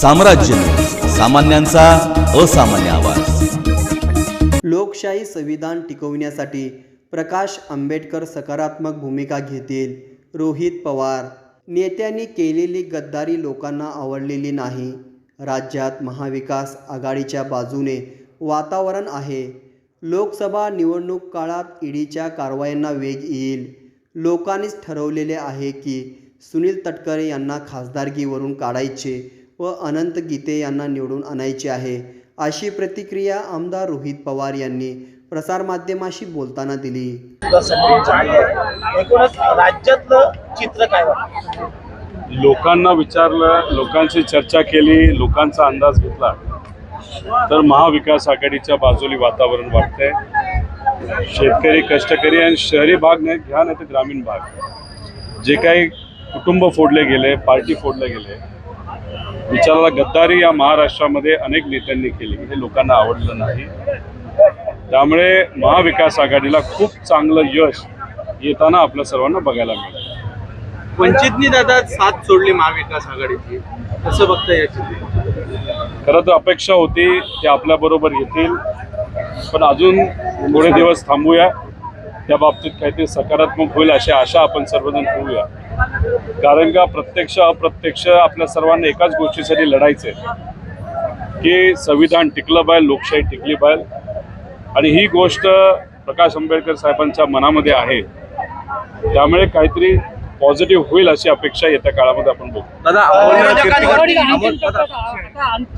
साम्राज्य. सामान्यांचा असामान्य आवाज. लोकशाही संविधान टिकवण्यासाठी प्रकाश आंबेडकर सकारात्मक भूमिका घेतील. रोहित पवार. नेत्यांनी केलेली गद्दारी लोकांना आवडलेली नाही. राज्यात महाविकास आघाडीच्या बाजूने वातावरण आहे. लोकसभा निवडणूक काळात ईडीच्या कारवायांना वेग येईल. लोकांनीच ठरवलेले आहे की सुनील तटकरे यांना खासदारकीवरून काढायचे. व अनंत गीते यांना निवडून आणायचे आहे. अशी प्रतिक्रिया आमदार रोहित पवार यांनी प्रसारमाध्यमाशी बोलताना दिली. एकूणच राज्यातलं चित्र काय लोकांना विचारलं लोकांशी चर्चा केली लोकांचा अंदाज घेतला. तर महाविकास आघाडीच्या बाजूली वातावरण वाटतंय शेतकरी कष्टकरी आणि शहरी भाग नाही घ्या नाही तर ग्रामीण भाग. जे काही कुटुंब फोडले गेले पार्टी फोडले गेले विचाराला गद्दारी या महाराष्ट्रामध्ये अनेक नेत्यांनी केली. हे लोकांना आवडलं नाही. त्यामुळे महाविकास आघाडीला खूप चांगलं यश येताना आपल्या सर्वांना बघायला मिळेल. वंचितनी दादा साथ सोडली महाविकास आघाडीची. कसं बघता याची खरं तर अपेक्षा होती ते आपल्या बरोबर येतील. पण अजून थोडे दिवस थांबूया. त्या बाबतीत काहीतरी सकारात्मक होईल अशी आशा आपण सर्वजण ठेवूया. कारण का प्रत्यक्ष अप्रत्यक्ष आपल्या सर्वांना एकाच गोष्टीसाठी लढायचंय. की संविधान टिकलं पाहिजे लोकशाही टिकली पाहिजे. आणि ही गोष्ट प्रकाश आंबेडकर साहेबांच्या मनामध्ये आहे. त्यामुळे काहीतरी पॉझिटिव्ह होईल अशी अपेक्षा येत्या काळामध्ये आपण बघू. दादा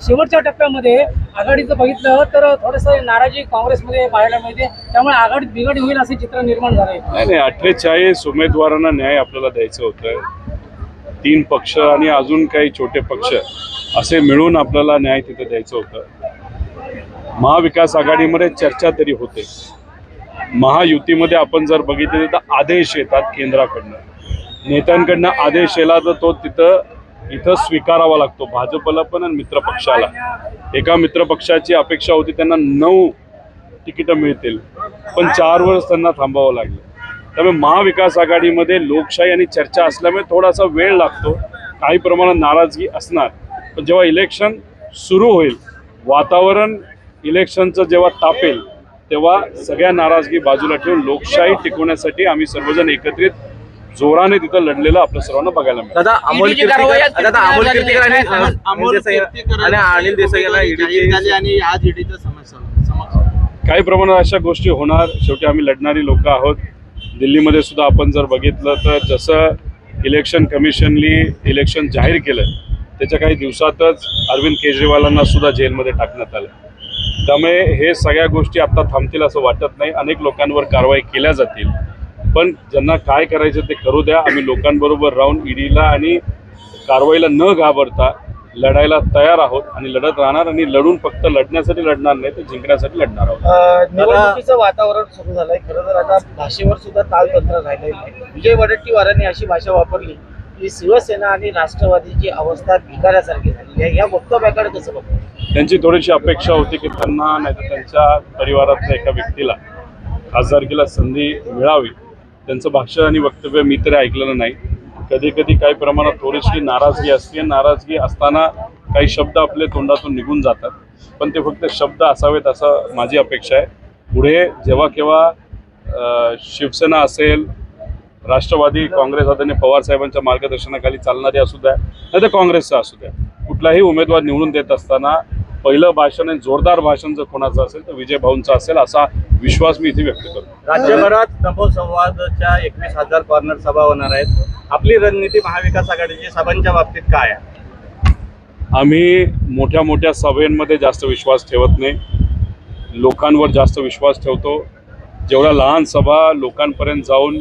शेवटच्या टप्प्यामध्ये आघाडीचं बघितलं तर थोडस नाराजी काँग्रेसमध्ये पाहायला मिळते. त्यामुळे आघाडीत बिघड होईल असे चित्र निर्माण झाले नाही नाही अठ्ठेचाळीस उमेदवारांना न्याय आपल्याला द्यायचं होतं तीन पक्ष आणि अजून काही छोटे पक्ष असे मिळून आपल्याला न्याय तिथे द्यायचं होतं. महाविकास आघाडीमध्ये चर्चा तरी होते. महायुतीमध्ये आपण जर बघितले तर आदेश येतात केंद्राकडनं. नेत्यांकडनं आदेश येला तर तो तिथं इथं स्वीकारावा लागतो. भाजपला पण आणि मित्रपक्षाला एका मित्रपक्षाची अपेक्षा होती त्यांना नऊ तिकीटं मिळतील. पण चार वर्ष त्यांना थांबावं लागलं. त्यामुळे महाविकास आघाडीमध्ये लोकशाही आणि चर्चा असल्यामुळे थोडासा वेळ लागतो. काही प्रमाणात नाराजगी असणार. पण जेव्हा इलेक्शन सुरू होईल वातावरण इलेक्शनचं जेव्हा तापेल तेव्हा सगळ्या नाराजगी बाजूला ठेवून लोकशाही टिकवण्यासाठी आम्ही सर्वजण एकत्रित जोराने तिथं लढलेलं आपल्या सर्वांना बघायला मिळालं दादा अमोल कीर्तिकर- दादा अमोल कीर्तिकर आणि. अनिल अमोल देसाई कीर्तिकर आणि अनिल देसाई यांना जाहीर ईडीची झाली आणि आज ईडीचं समस्या काही प्रमाणात अशा गोष्टी होणार. शेवटी आम्ही लढणारी लोक आहोत. दिल्लीमध्ये सुद्धा आपण जर बघितलं तर जसं इलेक्शन कमिशननी इलेक्शन जाहीर केलं त्याच्या काही दिवसातच अरविंद केजरीवालांना सुद्धा जेलमध्ये टाकण्यात आलं. त्यामुळे हे सगळ्या गोष्टी आता थांबतील असं वाटत नाही. अनेक लोकांवर कारवाई केल्या जातील. पण ज्यांना काय करायचं ते करू द्या. आम्ही लोकांबरोबर राहून ईडीला आणि कारवाईला न घाबरता लढायला तयार आहोत आणि लढत राहणार आणि लढून फक्त लढण्यासाठी लढणार नाही तर जिंकण्यासाठी लढणार आहोत. निवडणुकीचं वातावरण सुरू झालंय. खरं तर आता भाषेवर सुद्धा तालतंत्र राहिलेलं नाही. विजय वडेट्टीवारांनी अशी भाषा वापरली की शिवसेना आणि राष्ट्रवादीची अवस्था भिकाऱ्यासारखी झाली आहे. या वक्तव्याकडे कसं बघतो त्यांची थोडीशी अपेक्षा होती की त्यांना नाही तर त्यांच्या परिवारातल्या एका व्यक्तीला खासदारकीला संधी मिळावी. त्यांचं भाषण आणि वक्तव्य मी तरी ऐकलेलं नाही. कधी कधी काही प्रमाणात थोडीशी नाराजगी असते. नाराजगी असताना काही शब्द आपले तोंडातून निघून जातात. पण ते फक्त शब्द असावेत असं माझी अपेक्षा आहे. पुढे जेव्हा केव्हा शिवसेना असेल राष्ट्रवादी काँग्रेस आदरणीय पवार साहेबांच्या मार्गदर्शनाखाली चालणारी असू द्या नाही तर काँग्रेसचा असू द्या कुठलाही उमेदवार निवडून देत असताना पहिलं भाषण आणि जोरदार भाषण जर कोणाचं असेल तर विजय भाऊंचा असेल असा विश्वास मी इथे व्यक्त करतो. राज्यभरात संवादच्या एकवीस हजार कॉर्नर सभा होणार आहेत. आपली रणनीती महाविकास आघाडीची सभांच्या बाबतीत काय आहे? आम्ही मोठ्या मोठ्या सभेंमध्ये जास्त विश्वास ठेवत नाही. लोकांवर जास्त विश्वास ठेवतो. जेवढ्या लहान सभा लोकांपर्यंत जाऊन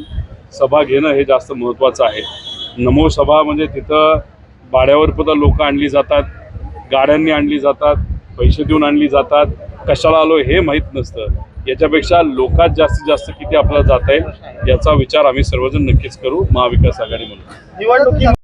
सभा घेणं हे जास्त महत्त्वाचं आहे. नमो सभा म्हणजे तिथं भाड्यावर सुद्धा लोक आणली जातात गाड्यांनी आणली जातात पैसे देऊन आणली जातात. कशाला आलो हे माहीत नसतं. याच्यापेक्षा लोकात जास्तीत जास्त किती आपल्याला जाता येईल याचा विचार आम्ही सर्वजण नक्कीच करू महाविकास आघाडी म्हणून.